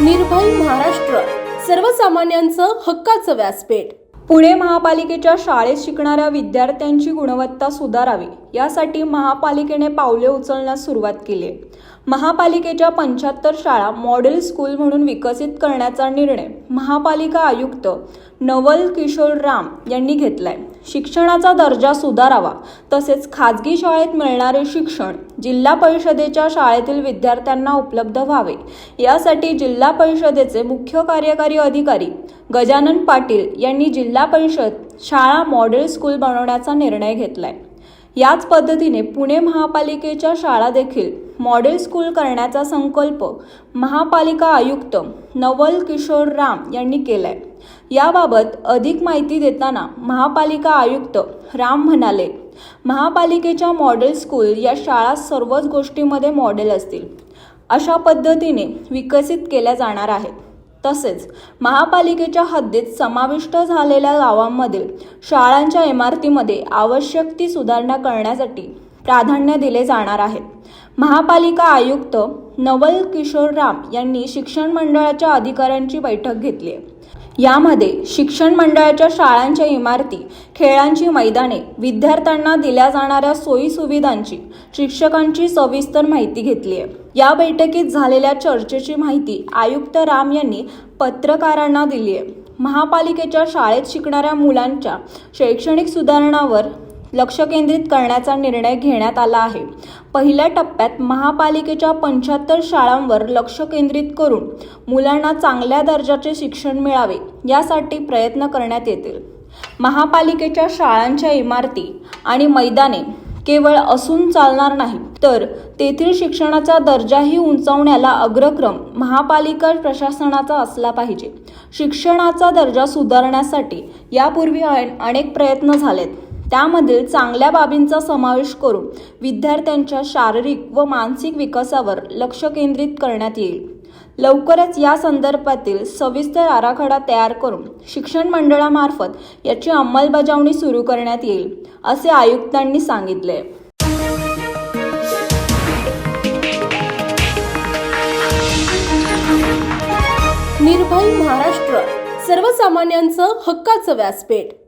निर्भय महाराष्ट्र सर्वसामान्यांचं हक्काचं व्यासपीठ. पुणे महापालिकेच्या शाळेत शिकणाऱ्या विद्यार्थ्यांची गुणवत्ता सुधारावी यासाठी महापालिकेने पावले उचलण्यास सुरुवात केली. महापालिकेच्या पंच्याहत्तर शाळा मॉडेल स्कूल म्हणून विकसित करण्याचा निर्णय महापालिका आयुक्त नवल किशोर राम यांनी घेतलाय. शिक्षणाचा दर्जा सुधारावा तसेच खाजगी शाळेत मिळणारे शिक्षण जिल्हा परिषदेच्या शाळेतील विद्यार्थ्यांना उपलब्ध व्हावे. यासाठी जिल्हा परिषदेचे मुख्य कार्यकारी अधिकारी गजानन पाटील यांनी जिल्हा परिषद शाळा मॉडेल स्कूल बनवण्याचा निर्णय घेतलाय. याच पद्धतीने पुणे महापालिकेच्या शाळा देखील मॉडेल स्कूल करण्याचा संकल्प महापालिका आयुक्त नवल किशोर राम यांनी केलाय. याबाबत अधिक माहिती देताना महापालिका आयुक्त राम म्हणाले महापालिकेच्या मॉडेल स्कूल या शाळा सर्वच गोष्टीमध्ये मॉडेल असतील. अशा पद्धतीने विकसित केल्या जाणार आहेत. तसेच महापालिकेच्या हद्दीत समाविष्ट झालेल्या गावांमधील शाळांच्या इमारतीमध्ये आवश्यक ती सुधारणा करण्यासाठी प्राधान्य दिले जाणार आहे. महापालिका आयुक्त नवल किशोर राम यांनी शिक्षण मंडळाच्या अधिकाऱ्यांची बैठक घेतली आहे. यामध्ये शिक्षण मंडळाच्या शाळांच्या इमारती खेळांची मैदाने विद्यार्थ्यांना दिल्या जाणाऱ्या सोयी सुविधांची शिक्षकांची सविस्तर माहिती घेतली आहे. या बैठकीत झालेल्या चर्चेची माहिती आयुक्त राम यांनी पत्रकारांना दिली आहे. महापालिकेच्या शाळेत शिकणाऱ्या मुलांच्या शैक्षणिक सुधारणावर लक्ष केंद्रित करण्याचा निर्णय घेण्यात आला आहे. पहिल्या टप्प्यात महापालिकेच्या पंच्याहत्तर शाळांवर लक्ष केंद्रित करून मुलांना चांगल्या दर्जाचे शिक्षण मिळावे यासाठी प्रयत्न करण्यात येतील. महापालिकेच्या शाळांच्या इमारती आणि मैदाने केवळ असून चालणार नाही तर तेथील शिक्षणाचा दर्जाही उंचावण्याला अग्रक्रम महापालिका प्रशासनाचा असला पाहिजे. शिक्षणाचा दर्जा सुधारण्यासाठी यापूर्वी अनेक प्रयत्न झालेत. त्यामधील चांगल्या बाबींचा समावेश करून विद्यार्थ्यांच्या शारीरिक व मानसिक विकासावर लक्ष केंद्रित करण्यात येईल. लवकरच या संदर्भातील सविस्तर आराखडा तयार करून शिक्षण मंडळामार्फत याची अंमलबजावणी सुरू करण्यात येईल असे आयुक्तांनी सांगितले. निर्भय महाराष्ट्र सर्वसामान्यांचं हक्काचं व्यासपीठ.